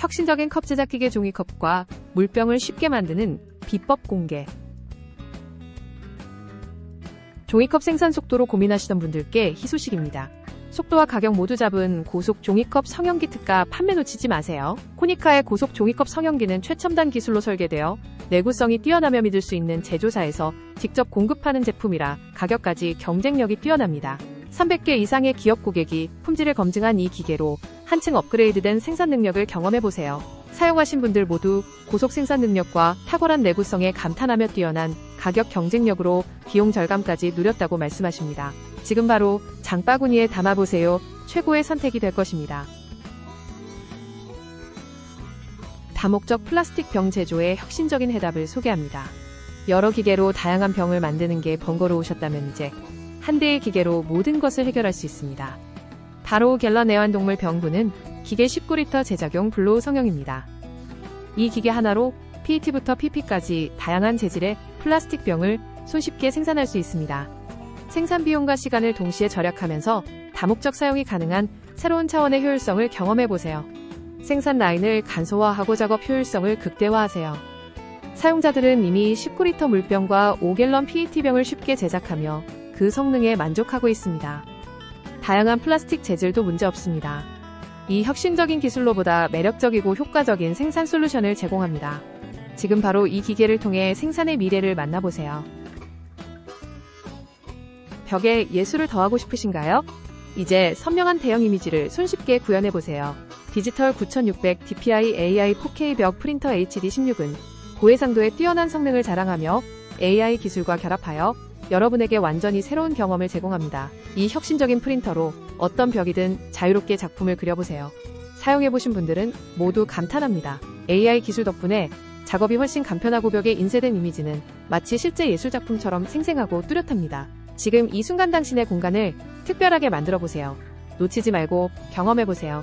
혁신적인 컵 제작 기계 종이컵과 물병을 쉽게 만드는 비법 공개. 종이컵 생산 속도로 고민하시던 분들께 희소식입니다. 속도와 가격 모두 잡은 고속 종이컵 성형기 특가 판매 놓치지 마세요. 코니카의 고속 종이컵 성형기는 최첨단 기술로 설계되어 내구성이 뛰어나며 믿을 수 있는 제조사에서 직접 공급하는 제품이라 가격까지 경쟁력이 뛰어납니다. 300개 이상의 기업 고객이 품질을 검증한 이 기계로 한층 업그레이드된 생산 능력을 경험해 보세요. 사용하신 분들 모두 고속 생산 능력과 탁월한 내구성에 감탄하며 뛰어난 가격 경쟁력으로 비용 절감까지 누렸다고 말씀하십니다. 지금 바로 장바구니에 담아보세요. 최고의 선택이 될 것입니다. 다목적 플라스틱 병 제조의 혁신적인 해답을 소개합니다. 여러 기계로 다양한 병을 만드는 게 번거로우셨다면 이제 한 대의 기계로 모든 것을 해결할 수 있습니다. 바로 갤런 애완동물 병구는 기계 19리터 제작용 블로우 성형입니다. 이 기계 하나로 PET부터 PP까지 다양한 재질의 플라스틱 병을 손쉽게 생산할 수 있습니다. 생산 비용과 시간을 동시에 절약하면서 다목적 사용이 가능한 새로운 차원의 효율성을 경험해 보세요. 생산 라인을 간소화하고 작업 효율성을 극대화하세요. 사용자들은 이미 19리터 물병과 5갤런 PET병을 쉽게 제작하며 그 성능에 만족하고 있습니다. 다양한 플라스틱 재질도 문제없습니다. 이 혁신적인 기술로보다 매력적이고 효과적인 생산 솔루션을 제공합니다. 지금 바로 이 기계를 통해 생산의 미래를 만나보세요. 벽에 예술을 더하고 싶으신가요? 이제 선명한 대형 이미지를 손쉽게 구현해보세요. 디지털 9600 DPI AI 4K 벽 프린터 HD16은 고해상도의 뛰어난 성능을 자랑하며 AI 기술과 결합하여 여러분에게 완전히 새로운 경험을 제공합니다. 이 혁신적인 프린터로 어떤 벽이든 자유롭게 작품을 그려보세요. 사용해보신 분들은 모두 감탄합니다. AI 기술 덕분에 작업이 훨씬 간편하고 벽에 인쇄된 이미지는 마치 실제 예술작품처럼 생생하고 뚜렷합니다. 지금 이 순간 당신의 공간을 특별하게 만들어 보세요. 놓치지 말고 경험해 보세요.